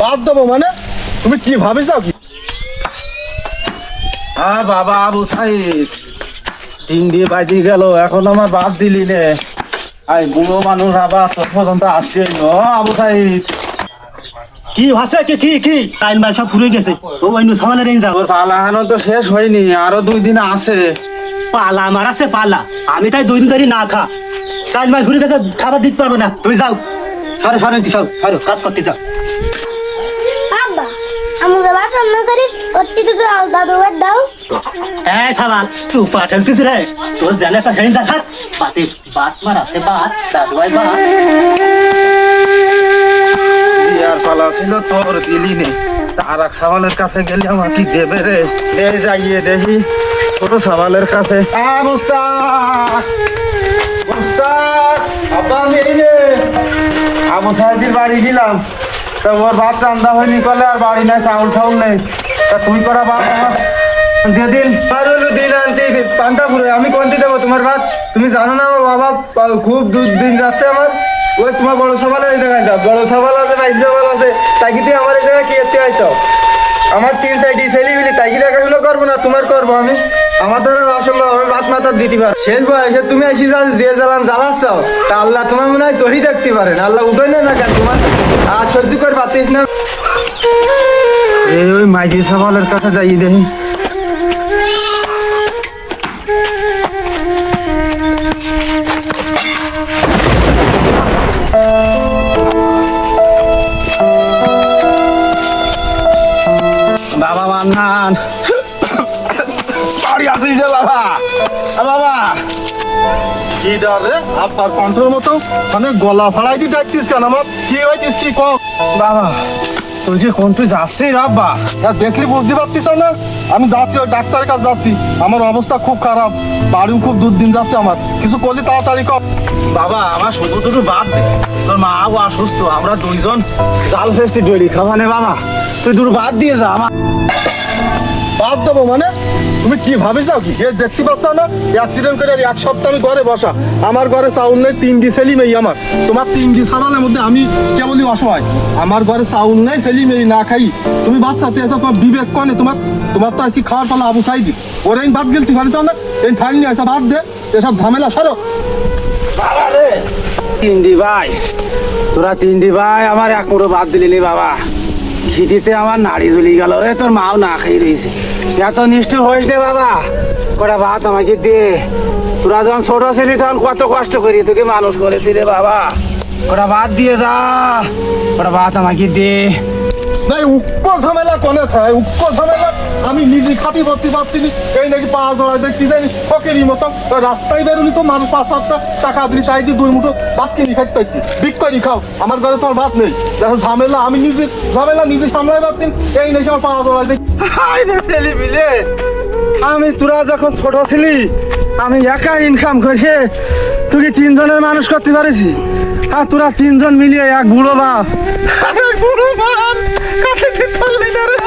বাদ দেবো মানে? তুমি কি ভাবিস কি হ্যাঁ বাবা আবু সাইদ তিনটি বাজি গেল এখন আমার বাদ দিলি নে। আই বুড়ো মানুষ আবার তোর পর্যন্ত আসছে ও আবু সাইদ। কি ভাষা কি কি কি? টাইম মাল সব ফুরে গেছে। ও অন্য সামানের রেঞ্জ তোর পালাহানো তো শেষ হয়নি আরও দুই দিন আছে। পালা আমার আছে পালা। আমি তাই দুই দিন ধরে না খা। চাল মাল ঘুরে গেছে খাবার দিতে পারবে না। তুমি যাও। সরো সরো তুই সব সরো কাজ করতে যাও। আমাকে ভাত রান্না করি করতে দুটো আলাদা দুবার দাও। এই সাবাল তুই পাঠালতিস রে। তোর জানে একটা সেদিন যা থাক বাত মার আছে বাত দাদুয়াই বাত আর পালা ছিল তোর দিলি নে আর এক সাবালের কাছে গেলে আমার কি দেবে রে? যাইয়ে দেখি ছোট সাবালের কাছে। আ মুস্তাক! মুস্তাক! আব্বা আমি এই রে আবু সাহেবের বাড়ি গেলাম। তা ওর ভাত রান্না হয়নি কলে আর বাড়ি নাই, চাউল ঠাউল নেই। তা তুই করা ভাত আমার দিয়ে দিন আর হলো দিন আনতে পান্তাপুরে আমি কোনটি দেবো তোমার ভাত তুমি জানো না আমার বাবা খুব দূর দিন যাচ্ছে আমার। ওই তোমার বড় সবাল এই জায়গায় যাও। বড় সবাল আছে, বাইশ সবাল আছে। তাই কি তুই আমার এই জায়গায় কি এতে আইছ? আমার তিন সাইডে ছেলে মিলি তাই কি দেখাশোনা করব না, তোমার করব আমি। আমার দ্বারা অসম্ভব আমি ভাত মাথার দিতে পার। শেষ বয়সে তুমি এসে যা যে জ্বালান জ্বালাচ্ছ তা আল্লাহ তোমার মনে হয় সহি দেখতে পারেন আল্লাহ উঠোই না না কেন? তোমার আর সহ্য করে পাতিস না। এই ওই মাইজি সবালের কাছে যাই দেখি। বাবা মান্নান। বাড়ি আসিস রে বাবা। বাবা। কি ডর রে? আপনার কণ্ঠের মতো। মানে গলা ফাড়াই দিয়ে ডাকতিস কেন? আমার কি হয়েছিস কি কম বাবা তুই যে যাচ্ছিস তা দেখলি বুঝতে পারতিস না? আমি যাচ্ছি ওই ডাক্তারের কাছে যাচ্ছি। আমার অবস্থা খুব খারাপ। বাড়িও খুব দুর্দিন যাচ্ছে আমার। কিছু করলি তাড়াতাড়ি কর। বাবা আমার শুধু দুটো বাদ দে। তোর মা ও অসুস্থ আমরা দুইজন। জাল ফেস্টি ডেলি খাবানে বাবা। তুই দুটো বাদ দিয়ে যা আমার বাদ দেবো মানে? তুমি কি ভাবিস কি? দেখতে পাচ্ছ না? অ্যাক্সিডেন্ট করে আর এক সপ্তাহ আমি ঘরে বসা। আমার ঘরে চাউল নেই, তিনটি ছেলি মেয়ে আমার। তোমার তিনটি সামালের মধ্যে আমি কেবলই অসহায়। আমার ঘরে চাউল নেই, ছেলি মেয়ে না খাই। তুমি বাচ্চাতে এসে, তোমার বিবেক কনে, তোমার তোমার তো আইসি খাওয়ার পালা আবু সাইদি। ওরে ভাত গেলতি পারিস না? এই থাইল নিয়ে আসা ভাত দে। এসব ঝামেলা, সরো। তিনটি ভাই। তোরা তিনটি ভাই, আমার এক মুঠো বাদ দিলি বাবা। খিটিতে আমার নাড়ি জ্বলি গেল রে, তোর মাও না খাই রয়েছে এত নিষ্ঠুর হয়েছ রে বাবা। কটা ভাত আমাকে দে। তোরা যখন ছোট ছিলি তখন কত কষ্ট করি, তোকে মানুষ করেছি রে বাবা। কটা ভাত দিয়ে যা। কটা ভাত আমাকে দে। নাই উক্ক ঝামেলা কনে থাকে উক্ক ঝামেলা। আমি নিজে খাতি ভর্তি পারছি এই নাকি পা জড়ায় দেখতে যাই ফকেরি মতো রাস্তায় বেরোলি তো মানুষ পাঁচ সাতটা টাকা দিলি তাই দিয়ে দুই মুঠো ভাত কিনি খাইতে পারতি। বিক করি খাও আমার ঘরে তোমার ভাত নেই। দেখো ঝামেলা আমি নিজে ঝামেলা নিজে সামলাই পারছি এই নাকি আমার পা জড়ায় দেখি হাই রে ছেলে মিলে আমি তোরা যখন ছোট ছিলি আমি একা ইনকাম করছে তুই কি তিনজনের মানুষ করতে পারিস? আর তোরা তিনজন মিলিয়ে এক বুড়ো বাপ। বুড়ো বাপ! দিতে পারলি না রে।